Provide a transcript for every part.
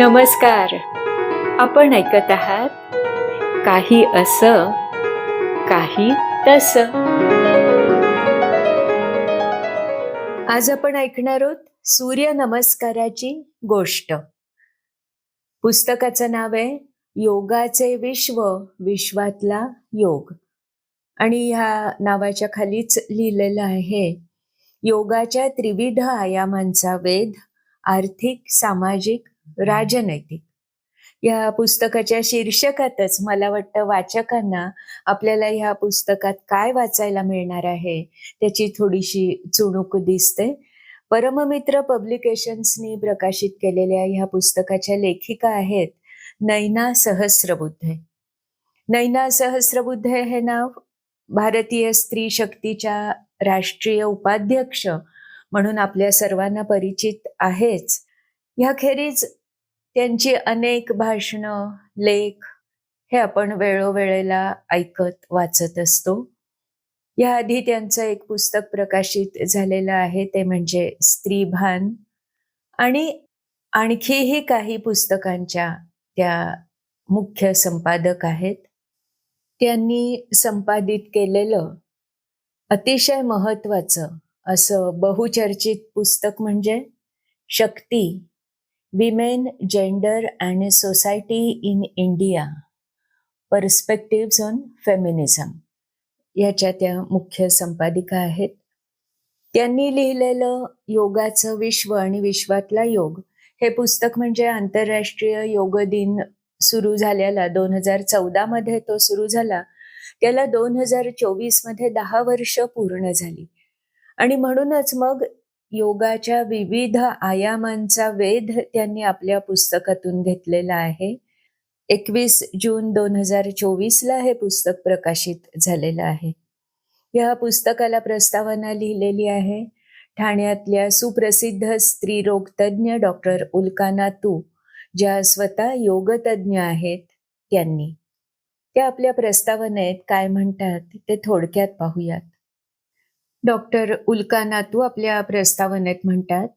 नमस्कार. आपण ऐकत आहात काही असं काही तस. आज आपण ऐकणार आहोत सूर्य नमस्काराची गोष्ट. पुस्तकाचं नाव आहे योगाचे विश्व विश्वातला योग. आणि ह्या नावाच्या खालीच लिहिलेलं आहे योगाच्या त्रिविध आयामांचा वेध आर्थिक सामाजिक राजनैतिक. या पुस्तकाच्या शीर्षकातच मला वाटतं वाचकांना आपल्याला ह्या पुस्तकात काय वाचायला मिळणार आहे त्याची थोडीशी चुणूक दिसते. परममित्र पब्लिकेशन्सनी प्रकाशित केलेल्या ह्या पुस्तकाच्या लेखिका आहेत नैना सहस्रबुद्धे. नैना सहस्रबुद्धे हे नाव भारतीय स्त्री शक्तीच्या राष्ट्रीय उपाध्यक्ष म्हणून आपल्या सर्वांना परिचित आहेच. ह्याखेरीज त्यांची अनेक भाषणं लेख हे आपण वेळोवेळेला ऐकत वाचत असतो. याआधी त्यांचं एक पुस्तक प्रकाशित झालेलं आहे ते म्हणजे स्त्रीभान. आणि आणखीही काही पुस्तकांच्या त्या मुख्य संपादक आहेत. त्यांनी संपादित केलेलं अतिशय महत्वाचं असं बहुचर्चित पुस्तक म्हणजे Shakti. Women gender and society in India perspective on feminism याच्या त्या मुख्य संपादिका आहेत. त्यांनी लिहिलेलं योगाचं विश्व आणि विश्वातला योग हे पुस्तक म्हणजे आंतरराष्ट्रीय योग दिन सुरू झालेला दोन हजार चौदा मध्ये तो सुरू झाला. त्याला दोन हजार चोवीसमध्ये दहा वर्ष पूर्ण झाली. आणि म्हणूनच मग योगाच्या विविध आयामांचा वेध त्यांनी आपल्या पुस्तकातून घेतलेला आहे. एकवीस जून दोन हजार चोवीसला हे पुस्तक प्रकाशित झालेलं आहे. या पुस्तकाला प्रस्तावना लिहिलेली आहे. ठाण्यातल्या सुप्रसिद्ध स्त्रीरोगतज्ञ डॉक्टर उल्काना तू ज्या स्वतः योगतज्ञ आहेत त्यांनी. त्या आपल्या प्रस्तावनेत काय म्हणतात ते थोडक्यात पाहूयात. डॉक्टर उल्का नातू आपल्या प्रस्तावनेत म्हणतात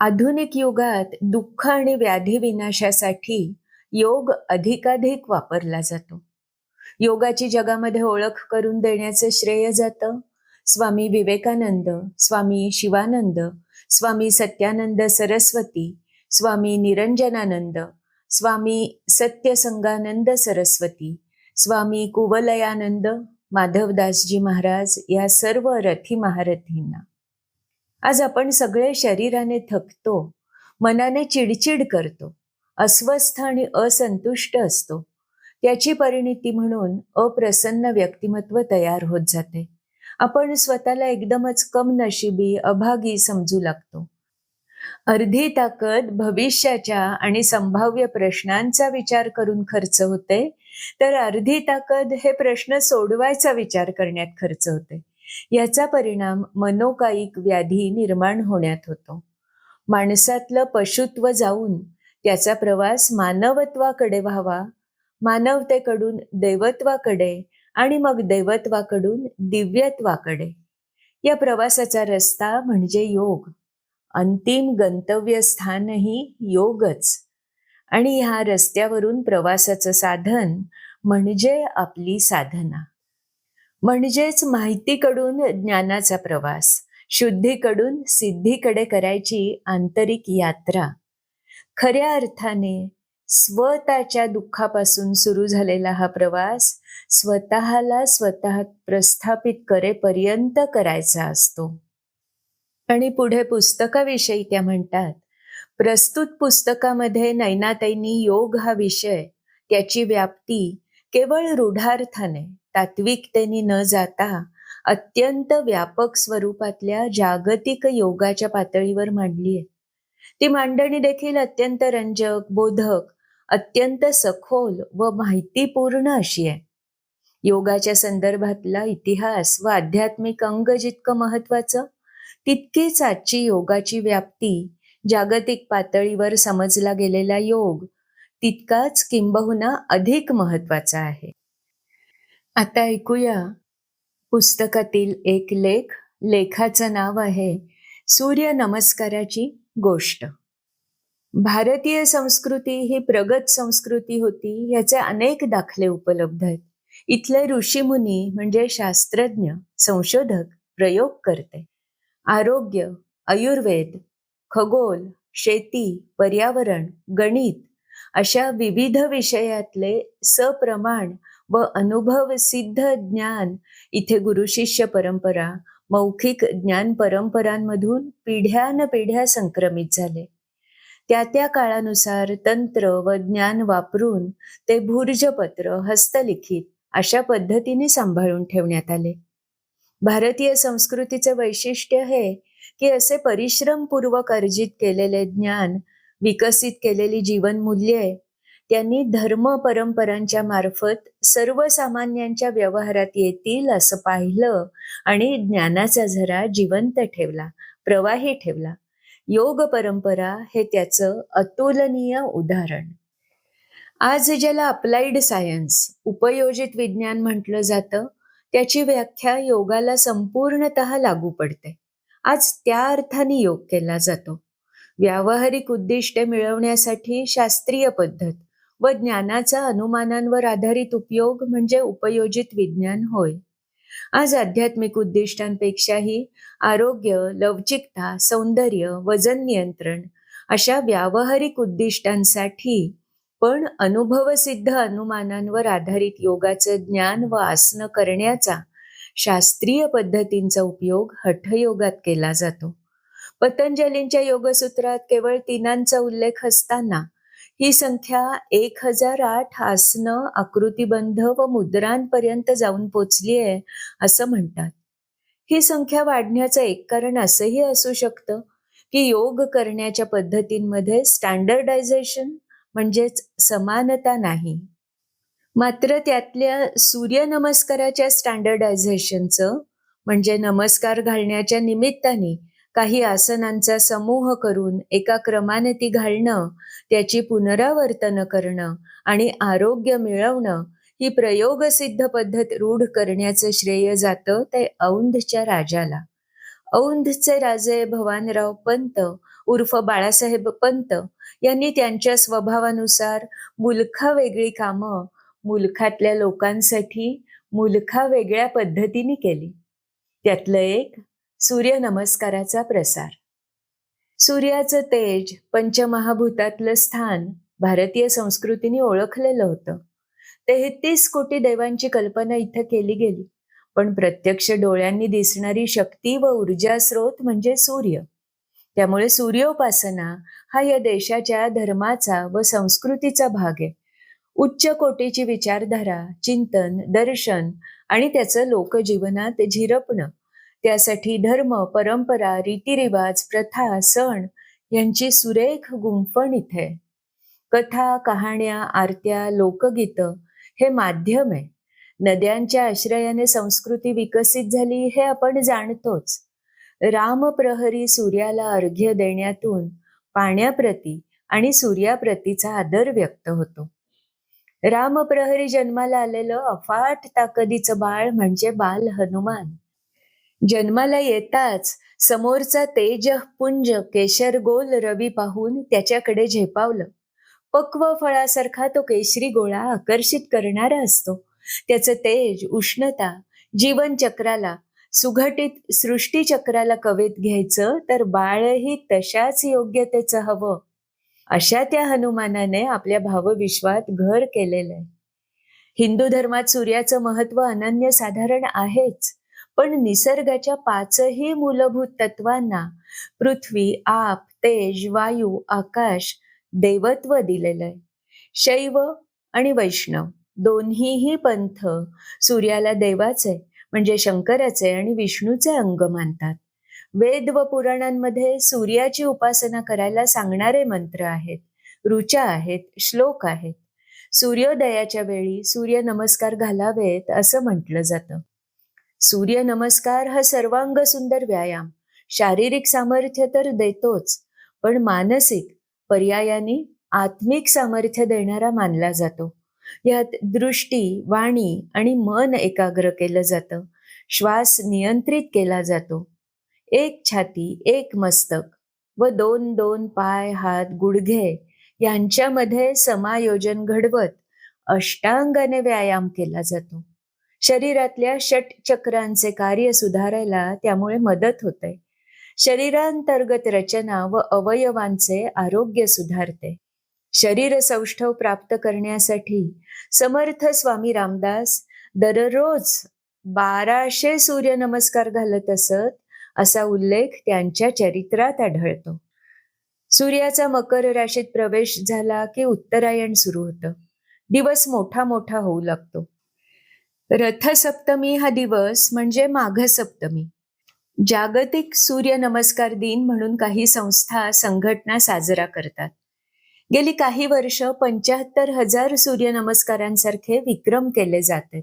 आधुनिक युगात दुःख आणि व्याधी विनाशासाठी योग अधिकाधिक वापरला जातो. योगाची जगामध्ये ओळख करून देण्याचं श्रेय जातं. स्वामी विवेकानंद स्वामी शिवानंद स्वामी सत्यानंद सरस्वती स्वामी निरंजनानंद स्वामी सत्यसंगानंद सरस्वती स्वामी कुवलयानंद माधवदासजी महाराज या सर्व रथी महारथींना. आज आपण सगळे शरीराने थकतो मनाने चिडचिड करतो अस्वस्थ आणि असंतुष्ट असतो. त्याची परिणिती म्हणून अप्रसन्न व्यक्तिमत्व तयार होत जाते. आपण स्वतःला एकदमच कम नशिबी अभागी समजू लागतो. अर्धी ताकद भविष्याच्या आणि संभाव्य प्रश्नांचा विचार करून खर्च होते तर अर्धी ताकद हे प्रश्न सोडवायचा विचार करण्यात खर्च होते. याचा परिणाम मनोकायिक व्याधी निर्माण होण्यात होतो. माणसातलं पशुत्व जाऊन त्याचा प्रवास मानवत्वाकडे व्हावा मानवतेकडून दैवत्वाकडे आणि मग दैवत्वाकडून दिव्यत्वाकडे. या प्रवासाचा रस्ता म्हणजे योग. अंतिम गंतव्यस्थानही योगच. आणि ह्या रस्त्यावरून प्रवासाचं साधन म्हणजे आपली साधना. म्हणजेच माहितीकडून ज्ञानाचा प्रवास शुद्धीकडून सिद्धीकडे करायची आंतरिक यात्रा. खऱ्या अर्थाने स्वतःच्या दुःखापासून सुरू झालेला हा प्रवास स्वतःला स्वतः प्रस्थापित करेपर्यंत करायचा असतो. आणि पुढे पुस्तकाविषयी त्या म्हणतात प्रस्तुत पुस्तकामध्ये नैनाताईंनी योग हा विषय त्याची व्याप्ती केवळ रूढार्थाने तात्विकतेने न जाता अत्यंत व्यापक स्वरूपातल्या जागतिक योगाच्या पातळीवर मांडली आहे. ती मांडणी देखील अत्यंत रंजक बोधक अत्यंत सखोल व माहितीपूर्ण अशी आहे. योगाच्या संदर्भातला इतिहास व आध्यात्मिक अंग जितकं महत्वाचं तितकीच आजची योगाची व्याप्ती जागतिक पातळीवर समजला गेलेला योग तितकाच किंबहुना अधिक महत्त्वाचा आहे. आता ऐकूया पुस्तकातील एक लेख. लेखाचं नाव आहे सूर्य नमस्काराची गोष्ट. भारतीय संस्कृती ही प्रगत संस्कृती होती याचे अनेक दाखले उपलब्ध आहेत. इथले ऋषीमुनी म्हणजे शास्त्रज्ञ संशोधक प्रयोग करते. आरोग्य आयुर्वेद खगोल शेती पर्यावरण गणित अशा विविध विषयातले सप्रमाण व अनुभव सिद्ध ज्ञान इथे गुरु शिष्य परंपरा मौखिक ज्ञान परंपरांमधून पिढ्यान पिढ्या संक्रमित झाले. त्या त्या काळानुसार तंत्र व ज्ञान वापरून ते भूर्जपत्र हस्तलिखित अशा पद्धतीने सांभाळून ठेवण्यात आले. भारतीय संस्कृतीचे वैशिष्ट्य हे की असे परिश्रमपूर्वक अर्जित केलेले ज्ञान विकसित केलेली जीवनमूल्ये त्यांनी धर्म परंपरांच्या मार्फत सर्वसामान्यांच्या व्यवहारात येतील असं पाहिलं आणि ज्ञानाचा झरा जिवंत ठेवला प्रवाही ठेवला. योग परंपरा हे त्याचं अतुलनीय उदाहरण. आज ज्याला अप्लाइड सायन्स उपयोजित विज्ञान म्हटलं जातं त्याची व्याख्या योगाला संपूर्णत लागू पडते. आज त्या अर्थाने योग केला जातो. व्यावहारिक उद्दिष्टे मिळवण्यासाठी शास्त्रीय पद्धत व ज्ञानाचा अनुमानांवर आधारित उपयोग म्हणजे उपयोजित विज्ञान होय. आज आध्यात्मिक उद्दिष्टांपेक्षाही आरोग्य लवचिकता सौंदर्य वजन नियंत्रण अशा व्यावहारिक उद्दिष्टांसाठी पण अनुभवसिद्ध अनुमानांवर आधारित योगाचं ज्ञान व आसनं करण्याचा शास्त्रीय पद्धतींचा उपयोग हठयोगात केला जातो. पतंजलींच्या योगसूत्रात केवळ तिनांचा उल्लेख असताना ही संख्या एक हजार आठ आसनं आकृतीबंध व मुद्रांपर्यंत जाऊन पोचली आहे असं म्हणतात. ही संख्या वाढण्याचं एक कारण असंही असू शकतं की योग करण्याच्या पद्धतींमध्ये स्टँडर्डायझेशन म्हणजेच समानता नाही. मात्र त्यातल्या सूर्यनमस्काराच्या स्टँडर्डायझेशनचं म्हणजे नमस्कार घालण्याच्या निमित्ताने काही आसनांचा समूह करून एका क्रमाने ती घालणं त्याची पुनरावर्तन करणं आणि आरोग्य मिळवणं ही प्रयोगसिद्ध पद्धत रूढ करण्याचं श्रेय जातं ते औंधच्या राजाला. औंधचे राजे भवानराव पंत उर्फ बाळासाहेब पंत यांनी त्यांच्या स्वभावानुसार मुलखा वेगळी कामं मुलखातल्या लोकांसाठी मुलखा वेगळ्या पद्धतीने केली. त्यातलं एक सूर्य नमस्काराचा प्रसार. सूर्याचं तेज पंचमहाभूतातलं स्थान भारतीय संस्कृतीने ओळखलेलं होतं. तेहतीस कोटी देवांची कल्पना इथं केली गेली. पण प्रत्यक्ष डोळ्यांनी दिसणारी शक्ती व ऊर्जा स्रोत म्हणजे सूर्य. त्यामुळे सूर्योपासना हा या देशाच्या धर्माचा व संस्कृतीचा भाग आहे. उच्च कोटीची विचारधारा चिंतन दर्शन आणि त्याचं लोकजीवनात झिरपणं. त्यासाठी धर्म परंपरा रीतिरिवाज प्रथा सण यांची सुरेख गुंफण इथे. कथा कहाण्या आरत्या लोकगीत हे माध्यम आहे. नद्यांच्या आश्रयाने संस्कृती विकसित झाली हे आपण जाणतोच. रामप्रहरी सूर्याला अर्घ्य देण्यातून पाण्याप्रती आणि सूर्याप्रतीचा आदर व्यक्त होतो. रामप्रहरी जन्माला आलेलं अफाट ताकदीचं बाळ म्हणजे बाल हनुमान. जन्माला येताच समोरचा तेज पुंज केशर गोल रवी पाहून त्याच्याकडे झेपावलं. पक्व फळासारखा तो केशरी गोळा आकर्षित करणारा असतो. त्याचं तेज उष्णता जीवनचक्राला सुघटित सृष्टीचक्राला कवेत घ्यायचं तर बाळही तशाच योग्यतेचं हवं. अशा त्या हनुमानाने आपल्या भावविश्वात घर केलेलं आहे. हिंदू धर्मात सूर्याचं महत्त्व अनन्य साधारण आहेच पण निसर्गाच्या पाचही मूलभूत तत्वांना पृथ्वी आप तेज वायू आकाश देवत्व दिलेलं आहे. शैव आणि वैष्णव दोन्हीही पंथ सूर्याला देवाचे म्हणजे शंकराचे आणि विष्णूचे अंग मानतात. वेद व पुराणांमध्ये सूर्याची उपासना करायला सांगणारे मंत्र आहेत ऋचा आहेत श्लोक आहेत. सूर्योदयाच्या वेळी सूर्य नमस्कार घालावेत असं म्हटलं जातं. सूर्य नमस्कार हा सर्वांग सुंदर व्यायाम शारीरिक सामर्थ्य तर देतोच पण मानसिक पर्यायाने आत्मिक सामर्थ्य देणारा मानला जातो. यात दृष्टी वाणी आणि मन एकाग्र केलं जातं. श्वास नियंत्रित केला जातो. एक छाती एक मस्तक व दोन दोन पाय हात गुडघे यांच्यामध्ये समायोजन घडवत अष्टांगाने व्यायाम केला जातो. शरीरातल्या षट चक्रांचे कार्य सुधारायला त्यामुळे मदत होते. शरीरांतर्गत रचना व अवयवांचे आरोग्य सुधारते. शरीर सौष्ठव प्राप्त करण्यासाठी समर्थ स्वामी रामदास दररोज बाराशे सूर्य नमस्कार घालत असत असा उल्लेख त्यांच्या चरित्रात आढळतो. सूर्याचा मकर राशीत प्रवेश झाला की उत्तरायण सुरू होतं. दिवस मोठा मोठा होऊ लागतो. रथसप्तमी हा दिवस म्हणजे माघ सप्तमी जागतिक सूर्य नमस्कार दिन म्हणून काही संस्था संघटना साजरा करतात. गेली काही वर्ष पंच्याहत्तर हजार सूर्य नमस्कारांसारखे विक्रम केले जातात.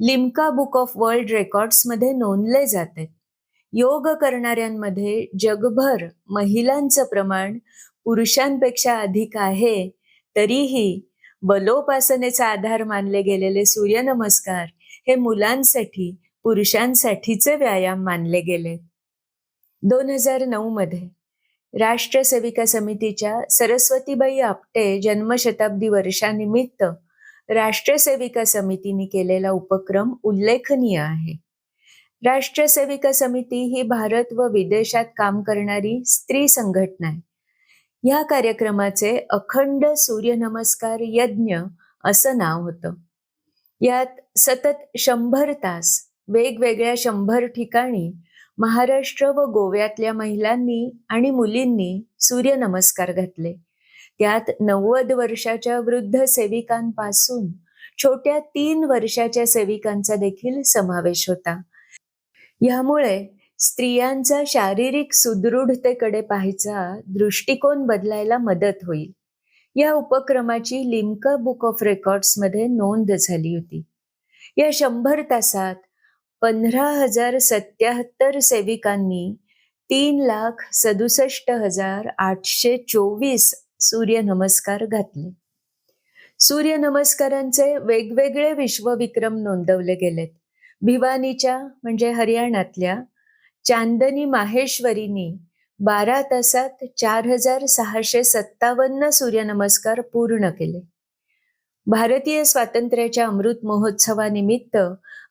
लिम्का बुक ऑफ वर्ल्ड रेकॉर्ड्समध्ये नोंदले जातात. योग करणाऱ्यांमध्ये जगभर महिलांचं प्रमाण पुरुषांपेक्षा अधिक आहे तरीही बलोपासनेचा आधार मानले गेलेले सूर्यनमस्कार हे मुलांसाठी पुरुषांसाठीचे व्यायाम मानले गेले. दोन हजार नऊ मध्ये राष्ट्र सेविका समितीच्या सरस्वतीबाई आपटे जन्मशताब्दी वर्षानिमित्त राष्ट्रसेविका समितीने केलेला उपक्रम उल्लेखनीय आहे. राष्ट्रसेविका समिती ही भारत व विदेशात काम करणारी स्त्री संघटना आहे. या कार्यक्रमाचे अखंड सूर्यनमस्कार यज्ञ असं नाव होतं. यात सतत शंभर तास वेगवेगळ्या शंभर ठिकाणी महाराष्ट्र व गोव्यातल्या महिलांनी आणि मुलींनी सूर्यनमस्कार घातले. त्यात नव्वद वर्षाच्या वृद्ध सेविकांपासून छोट्या तीन वर्षाच्या सेविकांचा देखील समावेश होता. यामुळे स्त्रियांचा शारीरिक सुदृढतेकडे पाहायचा दृष्टिकोन बदलायला मदत होईल. या उपक्रमाची लिम्का बुक ऑफ रेकॉर्ड्समध्ये नोंद झाली होती. या शंभर तासात पंधरा हजार सत्याहत्तर सेविकांनी तीन लाख सदुसष्ट हजार आठशे चोवीस सूर्यनमस्कार घातले. सूर्यनमस्कारांचे वेगवेगळे विश्वविक्रम नोंदवले गेलेत. भिवानीच्या म्हणजे हरियाणातल्या चांदनी माहेश्वरीनी बारा तासात चार हजार सहाशे सत्तावन्न सूर्यनमस्कार पूर्ण केले. भारतीय स्वातंत्र्याच्या अमृत महोत्सवानिमित्त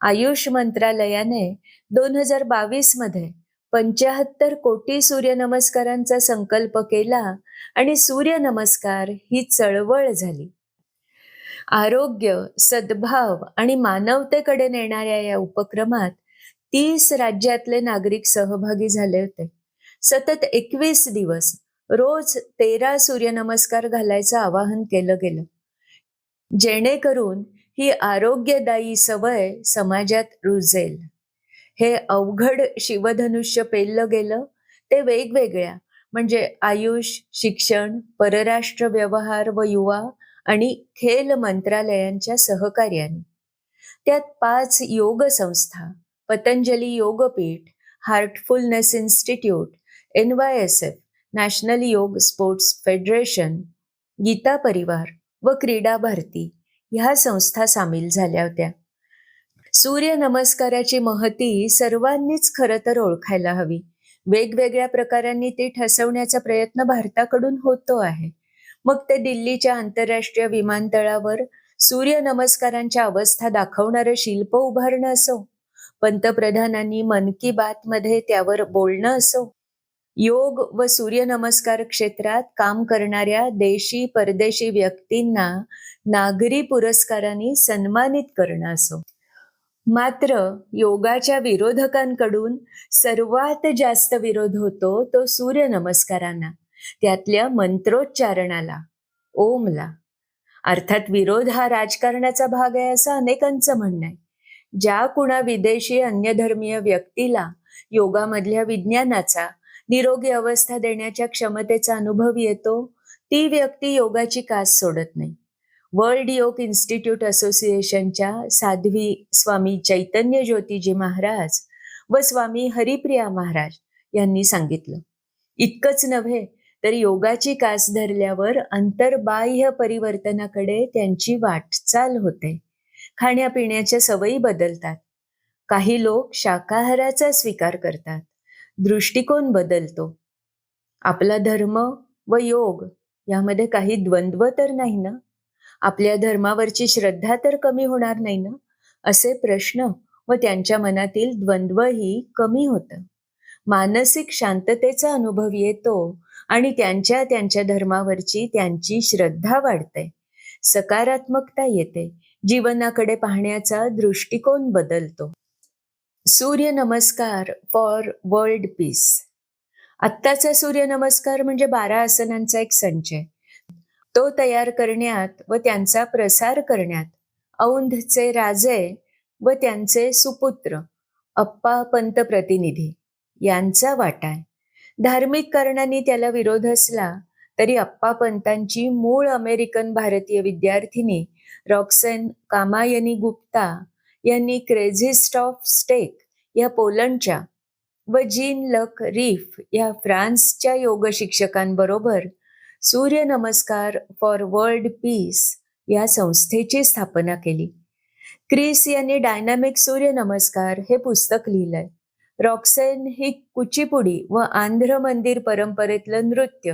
आयुष मंत्रालयाने दोन हजार बावीसमध्ये पंच्याहत्तर कोटी सूर्यनमस्कारांचा संकल्प केला आणि सूर्यनमस्कार ही चळवळ झाली. आरोग्य सद्भाव आणि मानवतेकडे नेणाऱ्या या उपक्रमात तीस राज्यातले नागरिक सहभागी झाले होते. सतत एकवीस दिवस रोज तेरा सूर्यनमस्कार घालायचं आवाहन केलं गेलं. जेणेकरून ही आरोग्यदायी सवय समाजात रुजेल. हे अवघड शिवधनुष्य पेललं गेलं. ते वेगवेगळ्या म्हणजे आयुष शिक्षण परराष्ट्र व्यवहार व युवा आणि खेल मंत्रालयांच्या सहकार्याने. त्यात पाच योग संस्था Patanjali Yogpeeth heartfulness institute N Y S F national yoga sports federation Gita Parivar व क्रीडा भारती ह्या संस्था सामील झाल्या होत्या. सूर्य नमस्काराची महती सर्वांनीच खरं तर ओळखायला हवी. वेगवेगळ्या प्रकारांनी ती ठसवण्याचा प्रयत्न भारताकडून होतो आहे. मग ते दिल्लीच्या आंतरराष्ट्रीय विमानतळावर सूर्य नमस्कारांच्या अवस्था दाखवणारं शिल्प उभारणं असो. पंतप्रधानांनी मन की बात मध्ये त्यावर बोलणं असो. योग व सूर्यनमस्कार क्षेत्रात काम करणाऱ्या देशी परदेशी व्यक्तींना नागरी पुरस्कारांनी सन्मानित करणं असो. मात्र योगाच्या विरोधकांकडून सर्वात जास्त विरोध होतो तो सूर्यनमस्कारांना. त्यातल्या मंत्रोच्चारणाला ओमला. अर्थात विरोध हा राजकारणाचा भाग आहे असं अनेकांचं म्हणणं आहे. ज्या कुणा विदेशी अन्यधर्मीय व्यक्तीला योगामधल्या विज्ञानाचा निरोगी अवस्था देण्याच्या क्षमतेचा अनुभव येतो ती व्यक्ती योगाची कास सोडत नाही. वर्ल्ड योग इन्स्टिट्यूट असोसिएशनच्या साध्वी स्वामी चैतन्य ज्योतिजी महाराज व स्वामी हरिप्रिया महाराज यांनी सांगितलं इतकंच नव्हे तर योगाची कास धरल्यावर अंतर्बाह्य परिवर्तनाकडे त्यांची वाटचाल होते. खाण्यापिण्याच्या सवयी बदलतात. काही लोक शाकाहाराचा स्वीकार करतात. दृष्टिकोन बदलतो. आपला धर्म व योग यामध्ये काही द्वंद्व तर नाही ना? आपल्या धर्मावरची श्रद्धा तर कमी होणार नाही ना? असे प्रश्न व त्यांच्या मनातील द्वंद्वही कमी होतं. मानसिक शांततेचा अनुभव येतो आणि त्यांच्या त्यांच्या धर्मावरची त्यांची श्रद्धा वाढते. सकारात्मकता येते. जीवनाकडे पाहण्याचा दृष्टिकोन बदलतो. सूर्य नमस्कार फॉर वर्ल्ड पीस आत्ताचा सूर्य नमस्कार म्हणजे बारा आसनांचा एक संचय तो तयार करण्यात व त्यांचा प्रसार करण्यात औंधचे राजे व त्यांचे सुपुत्र अप्पा पंतप्रतिनिधी यांचा वाटा आहे. धार्मिक कारणांनी त्याला विरोध असला तरी अप्पा पंतांची मूळ अमेरिकन भारतीय विद्यार्थिनी रॉक्सेन कामायनी गुप्ता यांनी क्रेझिस्ट ऑफ स्टेक या पोलंडच्या व जीन लक रीफ या फ्रान्सच्या योग शिक्षकांबरोबर सूर्य नमस्कार फॉर वर्ल्ड पीस या संस्थेची स्थापना केली. क्रिस यांनी डायनामिक सूर्य नमस्कार हे पुस्तक लिहिलंय. रॉक्सेन ही कुचिपुडी व आंध्र मंदिर परंपरेतलं नृत्य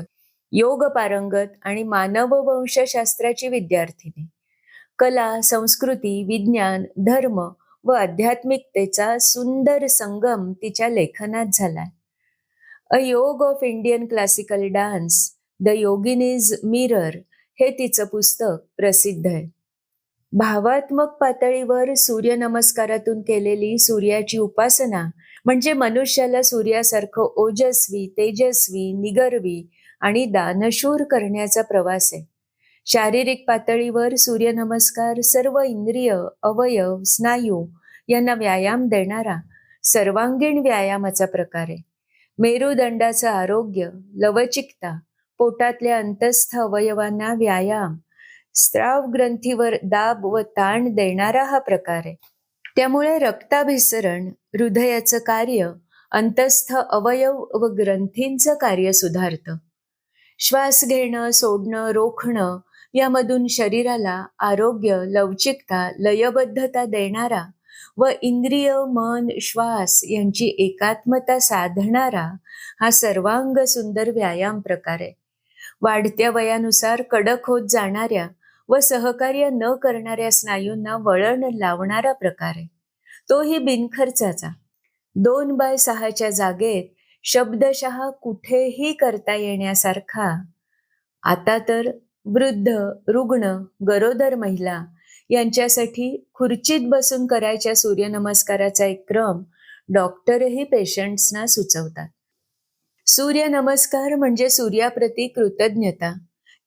योग पारंगत आणि मानव वंशशास्त्राची विद्यार्थिनी. कला संस्कृती विज्ञान धर्म व आध्यात्मिकतेचा सुंदर संगम तिच्या लेखनात झालाय a yoga of Indian classical dance the yoginis mirror हे तिचं पुस्तक प्रसिद्ध आहे. भावात्मक पातळीवर सूर्यनमस्कारातून केलेली सूर्याची उपासना म्हणजे मनुष्याला सूर्यासारखं ओजस्वी तेजस्वी निगर्वी आणि दानशूर करण्याचा प्रवास आहे. शारीरिक पातळीवर सूर्यनमस्कार सर्व इंद्रिय अवयव स्नायू यांना व्यायाम देणारा सर्वांगीण व्यायामाचा प्रकार आहे. मेरुदंडाचं आरोग्य लवचिकता पोटातल्या अंतस्थ अवयवांना व्यायाम स्त्राव ग्रंथीवर दाब व ताण देणारा हा प्रकार आहे. त्यामुळे रक्ताभिसरण हृदयाचं कार्य अंतस्थ अवयव व ग्रंथींचं कार्य सुधारतं. श्वास घेणं सोडणं रोखणं यामधून शरीराला आरोग्य लवचिकता लयबद्धता देणारा व इंद्रिय मन श्वास यांची एकात्मता साधणारा हा सर्वांग सुंदर व्यायाम प्रकार आहे. वाढत्या वयानुसार कडक होत जाणाऱ्या व सहकार्य न करणाऱ्या स्नायूंना वळण लावणारा प्रकार आहे. तोही बिनखर्चाचा. दोन बाय सहाच्या जागेत शब्दशः कुठेही करता येण्यासारखा आता तर वृद्ध रुग्ण गरोदर महिला यांच्यासाठी खुर्चीत बसून करायच्या सूर्यनमस्काराचा एक क्रम डॉक्टरही पेशंट्सना सुचवतात. सूर्यनमस्कार म्हणजे सूर्याप्रती कृतज्ञता.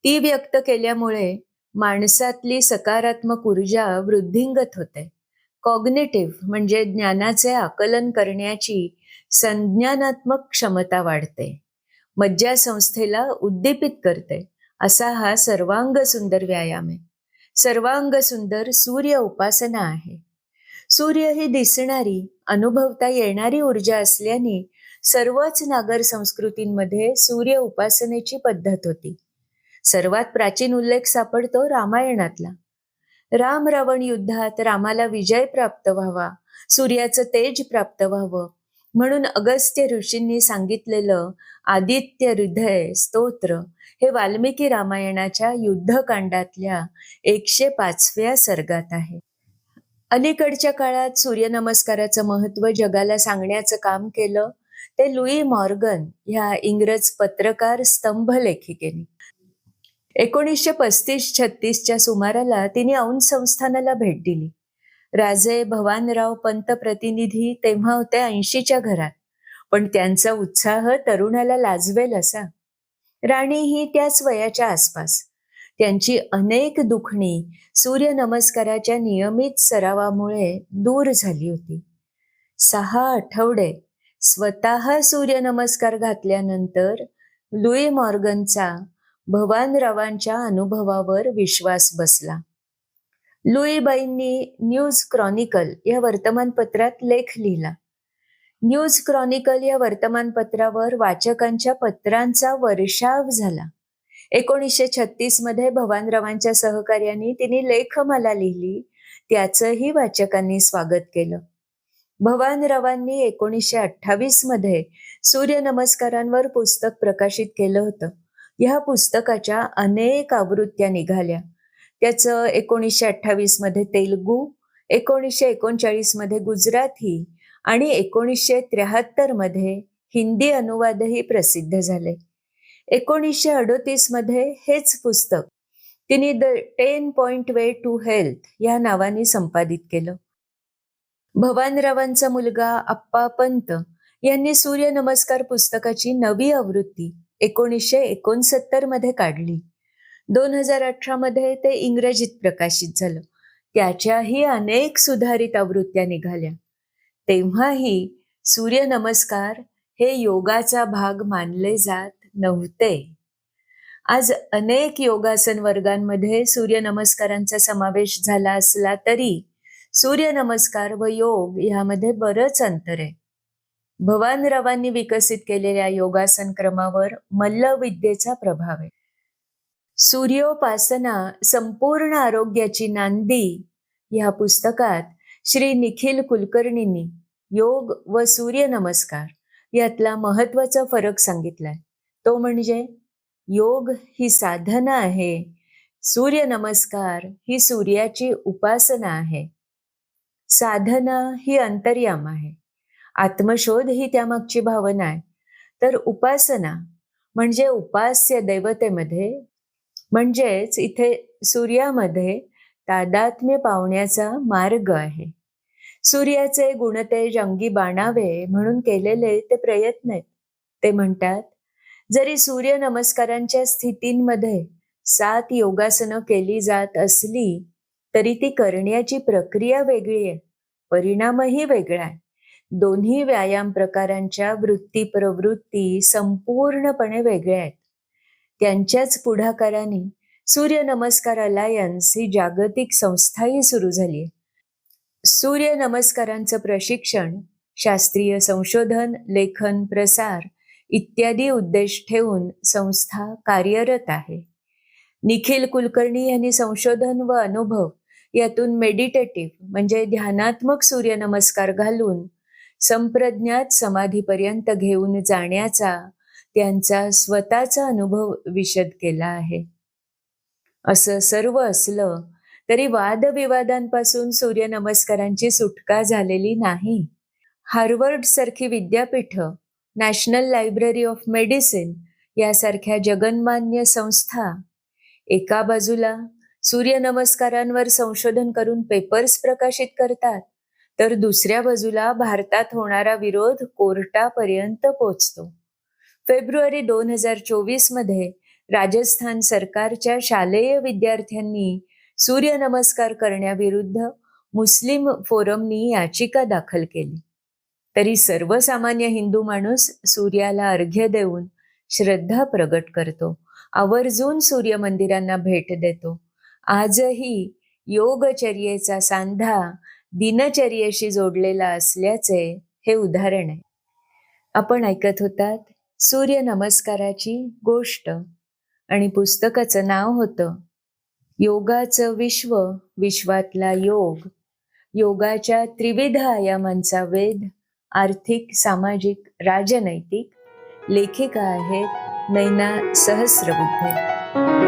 ती व्यक्त केल्यामुळे माणसातली सकारात्मक ऊर्जा वृद्धिंगत होते. कॉग्नेटिव्ह म्हणजे ज्ञानाचे आकलन करण्याची संज्ञानात्मक क्षमता वाढते. मज्जा संस्थेला उद्दीपित करते. असा हा सर्वांग सुंदर व्यायाम आहे. सर्वांग सुंदर सूर्य उपासना आहे. सूर्य ही दिसणारी अनुभवता येणारी ऊर्जा असल्याने सर्वच नागर संस्कृतींमध्ये सूर्य उपासनेची पद्धत होती. सर्वात प्राचीन उल्लेख सापडतो रामायणातला. राम रावण युद्धात रामाला विजय प्राप्त व्हावा सूर्याचं तेज प्राप्त व्हावं म्हणून अगस्त्य ऋषींनी सांगितलेलं आदित्य हृदय स्तोत्र हे वाल्मिकी रामायणाच्या युद्धकांडातल्या एकशे पाचव्या सर्गात आहे. अलीकडच्या काळात सूर्यनमस्काराचं महत्त्व जगाला सांगण्याचं काम केलं ते लुई मॉर्गन ह्या इंग्रज पत्रकार स्तंभ लेखिकेने एकोणीसशे पस्तीस छत्तीसच्या सुमाराला तिने औंध संस्थानाला भेट दिली. राजे भवानराव पंत प्रतिनिधी तेव्हा होते ऐंशीच्या घरात पण त्यांचा उत्साह तरुणाला लाजवेल असा. राणी ही त्याच वयाच्या आसपास. त्यांची अनेक दुखणी सूर्य नमस्काराच्या नियमित सरावामुळे दूर झाली होती. सहा आठवडे स्वतः सूर्य नमस्कार घातल्यानंतर लुई मॉर्गनचा भवानरावांच्या अनुभवावर विश्वास बसला. लुईबाईंनी न्यूज क्रॉनिकल या वर्तमानपत्रात लेख लिहिला. न्यूज क्रॉनिकल या वर्तमानपत्रावर वाचकांच्या पत्रांचा वर्षाव झाला. एकोणीसशे छत्तीसमध्ये भवानरावांच्या सहकार्याने तिने लेखमाला लिहिली त्याचंही वाचकांनी स्वागत केलं. भवानरावांनी एकोणीसशे अठ्ठावीसमध्ये सूर्य नमस्कारांवर पुस्तक प्रकाशित केलं होतं. ह्या पुस्तकाच्या अनेक आवृत्त्या निघाल्या. त्याचं एकोणीसशे अठ्ठावीसमध्ये तेलगू एकोणीसशे एकोणचाळीसमध्ये गुजराती आणि एकोणीसशे त्र्याहत्तरमध्ये हिंदी अनुवादही प्रसिद्ध झाले. एकोणीसशे अडोतीसमध्ये हेच पुस्तक तिने the ten point way to health या नावाने संपादित केलं. भवानरावांचा मुलगा अप्पा पंत यांनी सूर्य नमस्कार पुस्तकाची नवी आवृत्ती एकोणीसशे एकोणसत्तरमध्ये काढली. दोन हजार अठरा मध्ये ते इंग्रजीत प्रकाशित झालं. त्याच्याही अनेक सुधारित आवृत्त्या निघाल्या. तेव्हाही सूर्य नमस्कार हे योगाचा भाग मानले जात नव्हते. आज अनेक योगासन वर्गांमध्ये सूर्यनमस्कारांचा समावेश झाला असला तरी सूर्यनमस्कार व योग यामध्ये बरंच अंतर आहे. भवानरावांनी विकसित केलेल्या योगासन क्रमावर मल्लविद्येचा प्रभाव आहे. सूर्योपासना संपूर्ण आरोग्याची नांदी या पुस्तकात श्री निखिल कुलकर्णींनी योग व सूर्यनमस्कार यातला महत्त्वाचा फरक सांगितलाय. तो म्हणजे योग ही साधना आहे. सूर्यनमस्कार ही सूर्याची उपासना आहे. साधना ही अंतर्याम आहे. आत्मशोध ही त्यामागची भावना आहे. तर उपासना म्हणजे उपास्य दैवतेमध्ये म्हणजेच इथे सूर्यामध्ये तादात्म्य पावण्याचा मार्ग आहे. सूर्याचे गुणतेज अंगी बाणावे म्हणून केलेले ते प्रयत्न आहेत. ते म्हणतात जरी सूर्य नमस्कारांच्या स्थितींमध्ये सात योगासनं केली जात असली तरी ती करण्याची प्रक्रिया वेगळी आहे. परिणामही वेगळा आहे. दोन्ही व्यायाम प्रकारांच्या वृत्ती प्रवृत्ती संपूर्णपणे वेगळ्या आहेत. त्यांच्याच पुढाकाराने सूर्य नमस्कार अलायन्स ही जागतिक संस्थाही सुरू झाली. सूर्यनमस्कारांचं सूर्य नमस्कारांचं प्रशिक्षण शास्त्रीय संशोधन लेखन प्रसार इत्यादी उद्देश ठेवून संस्था कार्यरत आहे. निखिल कुलकर्णी यांनी संशोधन व अनुभव यातून मेडिटेटिव्ह म्हणजे ध्यानात्मक सूर्यनमस्कार घालून संप्रज्ञात समाधीपर्यंत घेऊन जाण्याचा त्यांचा स्वतःचा अनुभव विशद केला आहे. असं सर्व असलं तरी वादविवादांपासून सूर्यनमस्कारांची सुटका झालेली नाही. हार्वर्ड सारखी विद्यापीठ नॅशनल लायब्ररी ऑफ मेडिसिन यासारख्या जगन्मान्य संस्था एका बाजूला सूर्यनमस्कारांवर संशोधन करून पेपर्स प्रकाशित करतात. तर दुसऱ्या बाजूला भारतात होणारा विरोध कोर्टापर्यंत पोचतो. फेब्रुवारी दोन हजार चोवीसमध्ये राजस्थान सरकारच्या शालेय विद्यार्थ्यांनी सूर्यनमस्कार करण्याविरुद्ध मुस्लिम फोरमनी याचिका दाखल केली. तरी सर्वसामान्य हिंदू माणूस सूर्याला अर्घ्य देऊन श्रद्धा प्रगट करतो आवर्जून सूर्य मंदिरांना भेट देतो. आजही योगचर्येचा सांधा दिनचर्येशी जोडलेला असल्याचे हे उदाहरण आहे. आपण ऐकत होतात सूर्य नमस्काराची गोष्ट आणि पुस्तकाचं नाव होतं योगाचं विश्व विश्वातला योग. योगाच्या त्रिविध आयामांचा वेध आर्थिक सामाजिक राजनैतिक लेखिका आहेत नैना सहस्रबुद्धे.